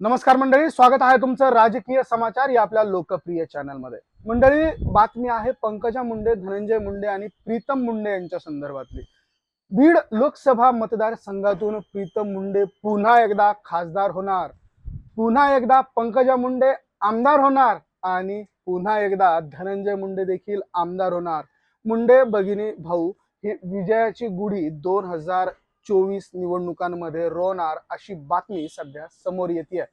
नमस्कार मंडळी स्वागत आहे तुमचं राजकीय समाचार या आपल्या लोकप्रिय चॅनलमध्ये. मंडळी बातमी आहे पंकजा मुंडे धनंजय मुंडे आणि प्रीतम मुंडे यांच्या संदर्भातली. बीड लोकसभा मतदारसंघातून प्रीतम मुंडे पुन्हा एकदा खासदार होणार. पुन्हा एकदा पंकजा मुंडे आमदार होणार आणि पुन्हा एकदा धनंजय मुंडे देखील आमदार होणार. मुंडे भगिनी भाऊ ही विजयाची गुढी दोन हजार चोवीस निवडणुकांमध्ये रोवणार अशी बातमी सध्या समोर येते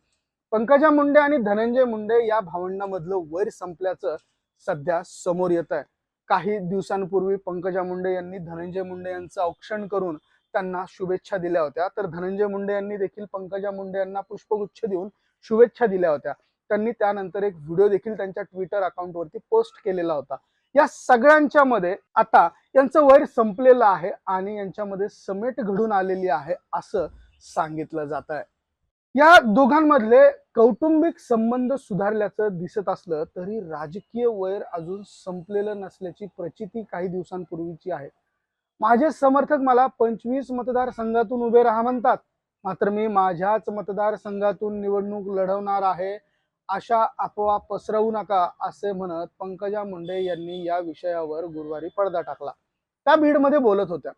पंकजा मुंडे आणि धनंजय मुंडे या भावंडामधलं वैर संपल्याचं सध्या समोर येत आहे काही दिवसांपूर्वी पंकजा मुंडे यांनी धनंजय मुंडे यांचं औक्षण करून त्यांना शुभेच्छा दिल्या होत्या. तर धनंजय मुंडे यांनी देखील पंकजा मुंडे यांना पुष्पगुच्छ देऊन शुभेच्छा दिल्या होत्या. त्यांनी त्यानंतर एक व्हिडिओ देखील त्यांच्या ट्विटर अकाउंटवरती पोस्ट केलेला होता. या सगळ्यांच्या मध्ये आता यांचं वैर संपलेलं आहे आणि यांच्यामध्ये समेट घडून आलेली आहे असं सांगितलं जात आहे. या दोघांमधले कौटुंबिक संबंध सुधारल्याचं दिसत असलं तरी राजकीय वैर अजून संपलेलं नसल्याची प्रचिती काही दिवसांपूर्वीची आहे. माझे समर्थक मला पंचवीस मतदारसंघातून उभे राहा म्हणतात. मात्र मी माझ्याच मतदारसंघातून निवडणूक लढवणार आहे. अशा अफवा पसरवू नका असे म्हणत पंकजा मुंडे यांनी या विषयावर गुरुवारी पडदा टाकला. त्या बीडमध्ये बोलत होत्या.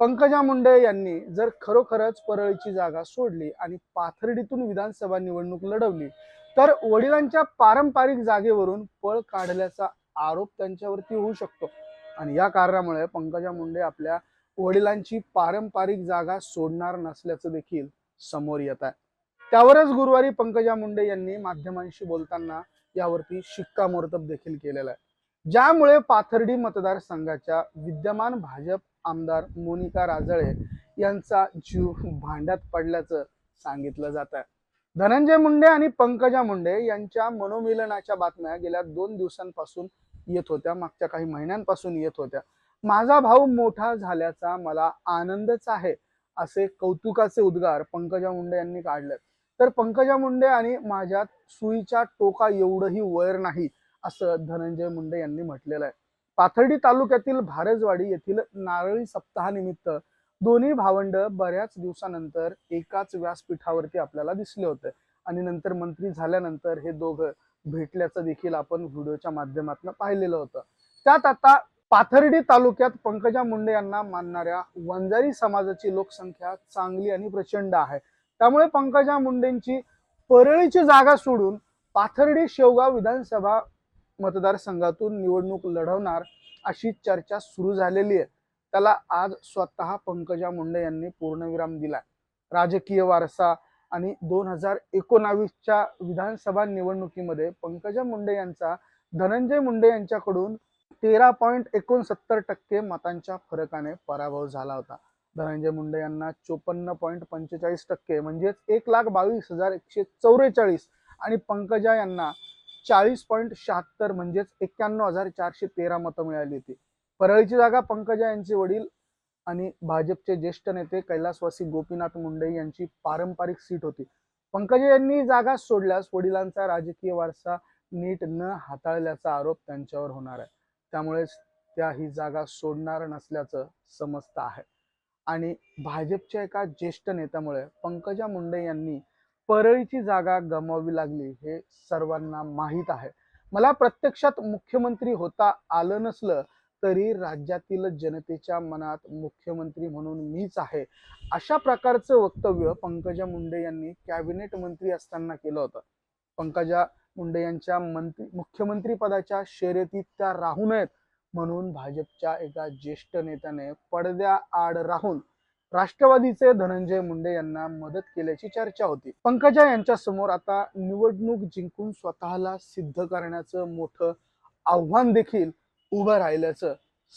पंकजा मुंडे यांनी जर खरोखरच परळीची जागा सोडली आणि पाथर्डीतून विधानसभा निवडणूक लढवली तर वडिलांच्या पारंपरिक जागेवरून पळ काढल्याचा आरोप त्यांच्यावरती होऊ शकतो. आणि या कारणामुळे पंकजा मुंडे आपल्या वडिलांची पारंपरिक जागा सोडणार नसल्याचं देखील समोर येत आहे. त्यावरच गुरुवारी पंकजा मुंडे यांनी माध्यमांशी बोलताना यावरती शिक्कामोर्तब देखील केलेला आहे. ज्यामुळे पाथर्डी मतदारसंघाच्या विद्यमान भाजप आमदार मोनिका राजळे यांचा जीव भांड्यात पडल्याचं सांगितलं जात आहे. धनंजय मुंडे आणि पंकजा मुंडे यांच्या मनोमिलनाच्या बातम्या गेल्या दोन दिवसांपासून येत होत्या. मागच्या काही महिन्यांपासून येत होत्या. माझा भाऊ मोठा झाल्याचा मला आनंदच आहे असे कौतुकाचे उद्गार पंकजा मुंडे यांनी काढले तर पंकजा मुंडे आणि माझ्यात सुईच्या टोका एवढंही वैर नाही असं धनंजय मुंडे यांनी म्हटलेलं आहे. पाथर्डी तालुक्यातील भारजवाडी येथील नारळी सप्ताहानिमित्त दोन्ही भावंड बऱ्याच दिवसानंतर एकाच व्यासपीठावरती आपल्याला दिसले होते. आणि नंतर मंत्री झाल्यानंतर हे दोघं भेटल्याचं देखील आपण व्हिडिओच्या माध्यमातून पाहिलेलं होतं. त्यात आता पाथर्डी तालुक्यात पंकजा मुंडे यांना मानणाऱ्या वंजारी समाजाची लोकसंख्या चांगली आणि प्रचंड आहे. त्यामुळे पंकजा मुंडेंची परळीची जागा सोडून पाथर्डी शेवगाव विधानसभा मतदारसंघातून निवडणूक लढवणार अशी चर्चा सुरू झालेली आहे. त्याला आज स्वतः पंकजा मुंडे यांनी पूर्णविराम दिला राजकीय वारसा आणि दोन हजार एकोणावीसच्या विधानसभा निवडणुकीमध्ये पंकजा मुंडे यांचा धनंजय मुंडे यांच्याकडून तेरा पॉईंट एकोणसत्तर टक्के मतांच्या फरकाने पराभव झाला होता. धनंजय मुंडे यांना चोपन्न पॉईंट पंचेचाळीस टक्के म्हणजेच एक लाख बावीस हजार एकशे चौवेचाळीस आणि पंकजा यांना चाळीस पॉईंट शहात्तर म्हणजेच एक्क्याण्णव हजार चारशे तेरा मतं मिळाली होती. परळीची जागा पंकजा यांचे वडील आणि भाजपचे ज्येष्ठ नेते कैलासवासी गोपीनाथ मुंडे यांची पारंपरिक सीट होती. पंकजा यांनी जागा सोडल्यास वडिलांचा राजकीय वारसा नीट न हाताळल्याचा आरोप त्यांच्यावर होणार आहे. त्यामुळेच त्या ही जागा सोडणार नसल्याचं समजतं आहे. आणि भाजपच्या एका ज्येष्ठ नेत्यामुळे पंकजा मुंडे यांनी परळीची जागा गमावी लागली हे सर्वांना माहीत आहे. मला प्रत्यक्षात मुख्यमंत्री होता आलं नसलं तरी राज्यातील जनतेच्या मनात मुख्यमंत्री म्हणून मीच आहे. अशा प्रकारचं वक्तव्य पंकजा मुंडे यांनी कॅबिनेट मंत्री असताना केलं होतं. पंकजा मुंडे यांच्या मंत्री मुख्यमंत्री पदाच्या शर्यतीत त्या राहू नयेत म्हणून भाजपच्या एका ज्येष्ठ नेत्याने पडद्या आड राहून राष्ट्रवादीचे धनंजय मुंडे यांना मदत केल्याची चर्चा होती. पंकजा यांच्या समोर आता निवडणूक जिंकून स्वतःला सिद्ध करण्याचं मोठं आव्हान देखील उभं राहिल्याचं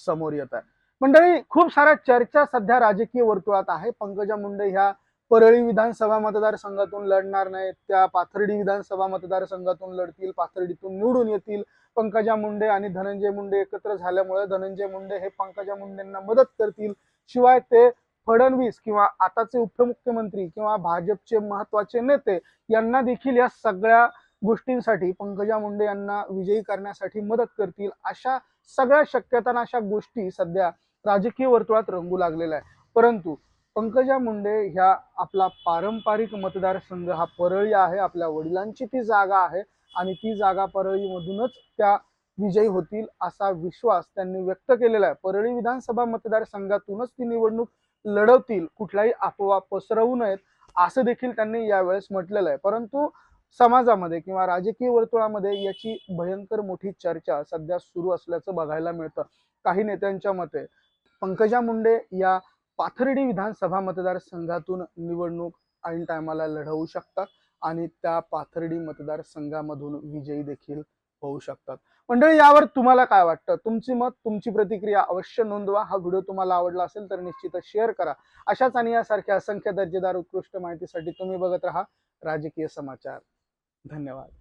समोर येत आहे. मंडळी खूप साऱ्या चर्चा सध्या राजकीय वर्तुळात आहे. पंकजा मुंडे ह्या परळी विधानसभा मतदारसंघातून लढणार नाहीत. त्या पाथर्डी विधानसभा मतदारसंघातून लढतील पाथर्डीतून निवडून येतील. पंकजा मुंडे आणि धनंजय मुंडे एकत्र झाल्यामुळे धनंजय मुंडे हे पंकजा मुंडेंना मदत करतील. शिवाय ते फडणवीस किंवा आताचे उपमुख्यमंत्री किंवा भाजपचे महत्त्वाचे नेते यांना देखील या सगळ्या गोष्टींसाठी पंकजा मुंडे यांना विजयी करण्यासाठी मदत करतील अशा सगळ्या शक्यता अशा गोष्टी सध्या राजकीय वर्तुळात रंगू लागलेल्या आहे परंतु पंकजा मुंडे ह्या आपला पारंपरिक मतदारसंघ हा परळी आहे आपल्या वडिलांची ती जागा आहे आणि ती जागा परळीमधूनच त्या विजयी होतील असा विश्वास त्यांनी व्यक्त केलेला आहे. परळी विधानसभा मतदारसंघातूनच ती निवडणूक लढवतील कुठलाही अफवा पसरवू नयेत असं देखील त्यांनी यावेळेस म्हटलेलं आहे. परंतु समाजामध्ये किंवा राजकीय वर्तुळामध्ये याची भयंकर मोठी चर्चा सध्या सुरू असल्याचं बघायला मिळतं. काही नेत्यांच्या मते पंकजा मुंडे या पाथर्डी विधानसभा मतदारसंघातून निवडणूक ऐन टायमाला लढवू शकतात आणि त्या पाथर्डी मतदारसंघामधून विजयी देखील होऊ शकतात. मंडळी यावर तुम्हाला काय वाटतं? तुमची मत तुमची प्रतिक्रिया अवश्य नोंदवा. हा व्हिडिओ तुम्हाला आवडला असेल तर निश्चितच शेअर करा. अशाच आणि यासारख्या असंख्य दर्जेदार उत्कृष्ट माहितीसाठी तुम्ही बघत राहा राजकीय समाचार. धन्यवाद.